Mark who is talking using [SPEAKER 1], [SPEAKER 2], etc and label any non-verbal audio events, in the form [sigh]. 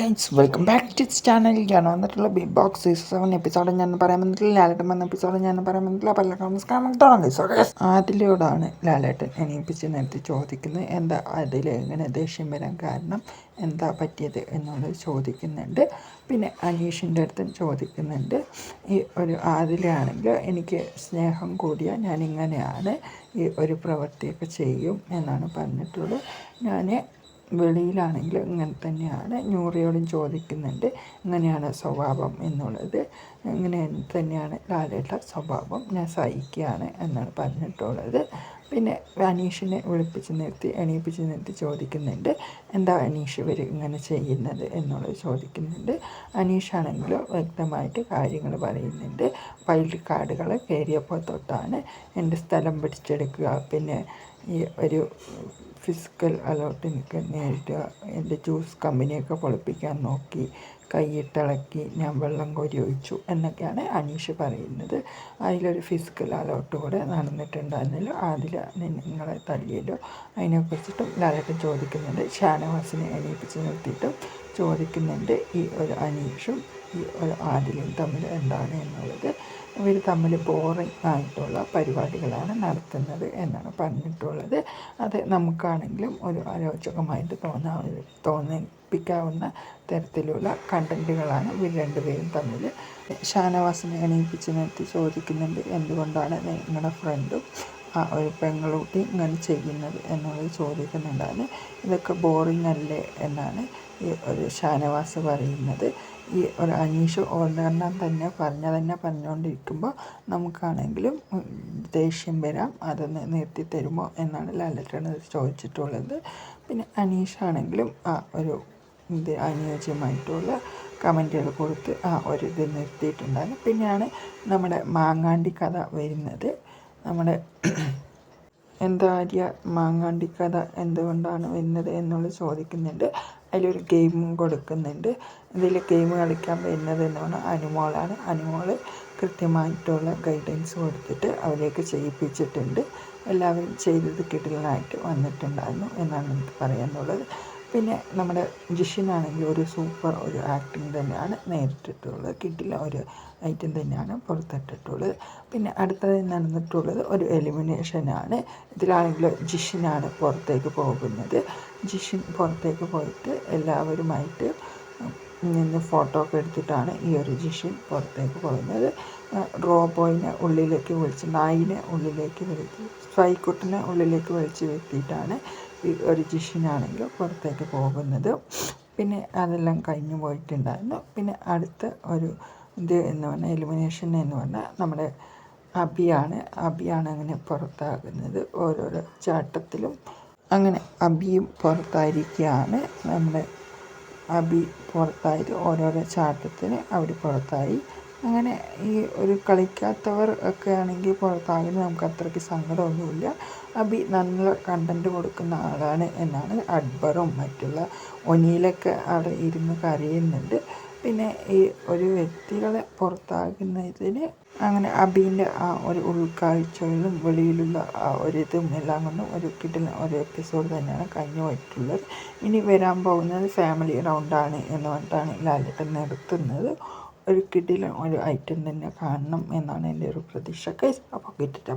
[SPEAKER 1] Guys welcome back to channel ഞാൻ വന്നിട്ടുള്ള Bigg Boss season seven episode ഞാൻ പറയാൻ വന്നിട്ടില്ല. ലാലേട്ടൻ വന്ന എപ്പിസോഡ് ഞാൻ പറയാൻ വന്നിട്ടില്ല. പല തുടങ്ങി അതിലൂടാണ് ലാലേട്ടൻ എനിപ്പിച്ച് നേരത്തെ ചോദിക്കുന്നത്. എന്താ അതിൽ എങ്ങനെ ദേഷ്യം വരാൻ കാരണം എന്താ പറ്റിയത് എന്നുള്ളത് ചോദിക്കുന്നുണ്ട്. പിന്നെ അനീഷിന്റെ അടുത്തും ചോദിക്കുന്നുണ്ട്. ഈ ഒരു ആദിലാണെങ്കിൽ എനിക്ക് സ്നേഹം കൂടിയ ഞാനിങ്ങനെയാണ് ഈ ഒരു പ്രവൃത്തിയൊക്കെ ചെയ്യും എന്നാണ് പറഞ്ഞിട്ടുള്ളത്. ഞാൻ വെളിയിലാണെങ്കിൽ ഇങ്ങനെ തന്നെയാണ്. നൂറിയോടും ചോദിക്കുന്നുണ്ട്. ഇങ്ങനെയാണ് സ്വഭാവം? എന്നുള്ളത്. ഇങ്ങനെ തന്നെയാണ് ലാലയുടെ സ്വഭാവം? ഞാൻ സഹിക്കുകയാണ് എന്നാണ് പറഞ്ഞിട്ടുള്ളത്. പിന്നെ അനീഷിനെ വിളിപ്പിച്ച് നിർത്തി എണീപ്പിച്ച് നിർത്തി ചോദിക്കുന്നുണ്ട്. എന്താ അനീഷ് ഇവർ ഇങ്ങനെ ചെയ്യുന്നത്? എന്നുള്ളത് ചോദിക്കുന്നുണ്ട്. അനീഷാണെങ്കിലും വ്യക്തമായിട്ട് കാര്യങ്ങൾ പറയുന്നുണ്ട്. വൈൽഡ് കാർഡുകൾ കയറിയപ്പോൾ തൊട്ടാണ് എന്റെ സ്ഥലം പിടിച്ചെടുക്കുക. പിന്നെ ഈ ഒരു ഫിസിക്കൽ അലോട്ടിനൊക്കെ നേരിട്ട് എന്റെ ജ്യൂസ് കമ്പനിയൊക്കെ പൊളിപ്പിക്കാൻ നോക്കി കൈയിട്ടിളക്കി ഞാൻ വെള്ളം കോരി ഒഴിച്ചു എന്നൊക്കെയാണ് അനീഷ് പറയുന്നത്. അതിലൊരു ഫിസിക്കൽ അലോട്ട് കൂടെ നടന്നിട്ടുണ്ടായിരുന്നല്ലോ. അതിൽ നിങ്ങളെ തല്ലിയല്ലോ അതിനെക്കുറിച്ചിട്ടും ലാലേട്ടൻ ചോദിക്കുന്നുണ്ട്. ഷാനവാസിനെ എണീപ്പിച്ച് നിർത്തിയിട്ടും ചോദിക്കുന്നുണ്ട് ഈ ഒരു അനീഷും ഈ ഒരു ആദിലും തമ്മിൽ എന്താണ് എന്നുള്ളത്. ഇവർ തമ്മിൽ ബോറിംഗ് ആയിട്ടുള്ള പരിപാടികളാണ് നടത്തുന്നത് എന്നാണ് പറഞ്ഞിട്ടുള്ളത്. അത് നമുക്കാണെങ്കിലും ഒരു അരോചകമായിട്ട് തോന്നാ തോന്നിപ്പിക്കാവുന്ന തരത്തിലുള്ള കണ്ടന്റുകളാണ് ഇവർ രണ്ടുപേരും തമ്മിൽ ഷാനവാസിനെ എണീപ്പിച്ച് നിർത്തി ചോദിക്കുന്നുണ്ട്. എന്തുകൊണ്ടാണ് നിങ്ങളുടെ ഫ്രണ്ടും ആ ഒരു പെങ്ങളൂട്ടി ഇങ്ങനെ ചെയ്യുന്നത് എന്നുള്ളത് ചോദിക്കുന്നുണ്ടാണ്. ഇതൊക്കെ ബോറിംഗ് അല്ലേ എന്നാണ് ഈ ഒരു ഷാനവാസ് പറയുന്നത്. ഈ ഒരു അനീഷ് ഒരെണ്ണം തന്നെ പറഞ്ഞ തന്നെ പറഞ്ഞുകൊണ്ടിരിക്കുമ്പോൾ നമുക്കാണെങ്കിലും ദേഷ്യം വരാം അതൊന്ന് നിർത്തി തരുമോ എന്നാണ് ലാലേട്ടൻ ചോദിച്ചിട്ടുള്ളത്. പിന്നെ അനീഷ് ആണെങ്കിലും ആ ഒരു ഇത് അനുയോജ്യമായിട്ടുള്ള കമന്റുകൾ കൊടുത്ത് ആ ഒരു ഇത് നിർത്തിയിട്ടുണ്ടായിരുന്നു. പിന്നെയാണ് നമ്മുടെ മാങ്ങാണ്ടി കഥ വരുന്നത്. നമ്മുടെ [clears throat] എന്താ മാങ്ങാണ്ടി കഥ എന്തുകൊണ്ടാണ് വരുന്നത് എന്നുള്ളത് ചോദിക്കുന്നുണ്ട്. അതിലൊരു ഗെയിമും കൊടുക്കുന്നുണ്ട്. ഇതിൽ ഗെയിം കളിക്കാൻ വരുന്നത് എന്നാണ് അനുമോളാണ്. അനുമോൾ കൃത്യമായിട്ടുള്ള ഗൈഡൻസ് കൊടുത്തിട്ട് അവരെയൊക്കെ ചെയ്യിപ്പിച്ചിട്ടുണ്ട്. എല്ലാവരും ചെയ്തത് കിടിലനായിട്ട് വന്നിട്ടുണ്ടായിരുന്നു എന്നാണ് എനിക്ക് പറയാനുള്ളത്. പിന്നെ നമ്മുടെ ജിഷിനാണെങ്കിൽ ഒരു സൂപ്പർ ഒരു ആക്ടിങ് തന്നെയാണ് നേരിട്ടിട്ടുള്ളത്. കിട്ടില്ല ഒരു ഐറ്റം തന്നെയാണ് പുറത്തിട്ടിട്ടുള്ളത്. പിന്നെ അടുത്തത് നടന്നിട്ടുള്ളത് ഒരു എലിമിനേഷനാണ് ഇതിലാണെങ്കിൽ ജിഷിനാണ് പുറത്തേക്ക് പോകുന്നത്. ജിഷിൻ പുറത്തേക്ക് പോയിട്ട് എല്ലാവരുമായിട്ട് നിന്ന് ഫോട്ടോ ഒക്കെ എടുത്തിട്ടാണ് ഈ ഒരു ജിഷ്യൻ പുറത്തേക്ക് പോകുന്നത്. റോബോയിനെ ഉള്ളിലേക്ക് വിളിച്ച് നായിനെ ഉള്ളിലേക്ക് വിളിച്ച് സ്ട്രൈക്കുട്ടിനെ ഉള്ളിലേക്ക് വിളിച്ച് വരുത്തിയിട്ടാണ് ഈ ഒരു ജിഷ്യനാണെങ്കിൽ പുറത്തേക്ക് പോകുന്നത്. പിന്നെ അതെല്ലാം കഴിഞ്ഞു പോയിട്ടുണ്ടായിരുന്നു. പിന്നെ അടുത്ത ഒരു ഇത് എന്ന് പറഞ്ഞാൽ എലിമിനേഷൻ എന്ന് പറഞ്ഞാൽ നമ്മുടെ അബിയാണ്. അബിയാണ് അങ്ങനെ പുറത്താകുന്നത്. ഓരോരോ ചാട്ടത്തിലും അങ്ങനെ അബിയും പുറത്തായിരിക്കുകയാണ് നമ്മുടെ അബി പുറത്തായത് ഓരോരോ ചാട്ടത്തിന് അവർ പുറത്തായി. അങ്ങനെ ഈ ഒരു കളിക്കാത്തവർ ഒക്കെ ആണെങ്കിൽ പുറത്താകുന്നത് നമുക്ക് അത്രയ്ക്ക് സങ്കടമൊന്നുമില്ല. അബി നല്ല കണ്ടന്റ് കൊടുക്കുന്ന ആളാണ് എന്നാണ് അക്ബറും മറ്റുള്ള ഒനിയിലൊക്കെ അവിടെ ഇരുന്ന് കരയുന്നുണ്ട്. പിന്നെ ഈ ഒരു വ്യക്തികളെ പുറത്താക്കുന്നതിന് അങ്ങനെ അബീന്റെ ആ ഒരു ഉൾക്കാഴ്ചകളും വെളിയിലുള്ള ആ ഒരു ഇതും എല്ലാം കൊണ്ടും ഒരു കിട്ടുന്ന ഒരു എപ്പിസോഡ് തന്നെയാണ് കഴിഞ്ഞു പോയിട്ടുള്ളത്. ഇനി വരാൻ പോകുന്നത് ഫാമിലി റൗണ്ടാണ് എന്ന് പറഞ്ഞിട്ടാണ് ലാലേട്ടൻ നിർത്തുന്നത് ഒരു കിടിലം ഒരു ഐറ്റം തന്നെ കാണണം എന്നാണ് എന്റെ ഒരു പ്രതീക്ഷ. അപ്പോൾ കിട്ടിട്ട്